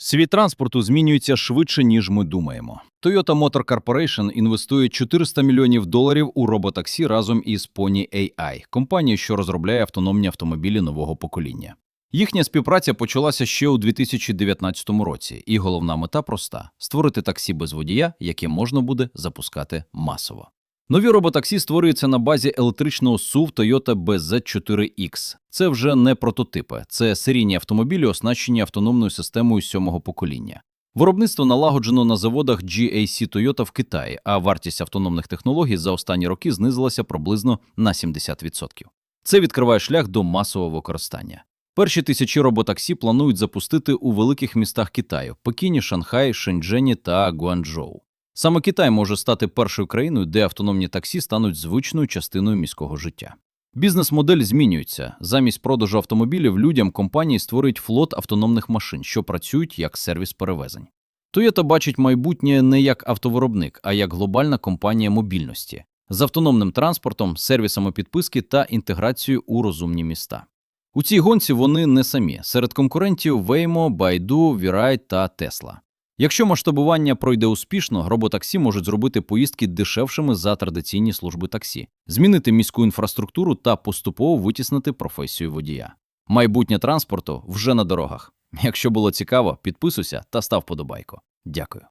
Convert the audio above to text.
Світ транспорту змінюється швидше, ніж ми думаємо. Toyota Motor Corporation інвестує 400 мільйонів доларів у роботаксі разом із Pony AI, компанією, що розробляє автономні автомобілі нового покоління. Їхня співпраця почалася ще у 2019 році, і головна мета проста створити таксі без водія, яке можна буде запускати масово. Нові роботаксі створюються на базі електричного SUV Toyota BZ4X. Це вже не прототипи, це серійні автомобілі, оснащені автономною системою сьомого покоління. Виробництво налагоджено на заводах GAC Toyota в Китаї, а вартість автономних технологій за останні роки знизилася приблизно на 70%. Це відкриває шлях до масового використання. Перші тисячі роботаксі планують запустити у великих містах Китаю – Пекіні, Шанхаї, Шенчжені та Гуанчжоу. Саме Китай може стати першою країною, де автономні таксі стануть звичною частиною міського життя. Бізнес-модель змінюється. Замість продажу автомобілів людям компанії створюють флот автономних машин, що працюють як сервіс перевезень. Toyota бачить майбутнє не як автовиробник, а як глобальна компанія мобільності з автономним транспортом, сервісами підписки та інтеграцією у розумні міста. У цій гонці вони не самі. Серед конкурентів Waymo, Baidu, Viride та Tesla. Якщо масштабування пройде успішно, роботаксі можуть зробити поїздки дешевшими за традиційні служби таксі, змінити міську інфраструктуру та поступово витіснити професію водія. Майбутнє транспорту вже на дорогах. Якщо було цікаво, підписуйся та став подобайко. Дякую.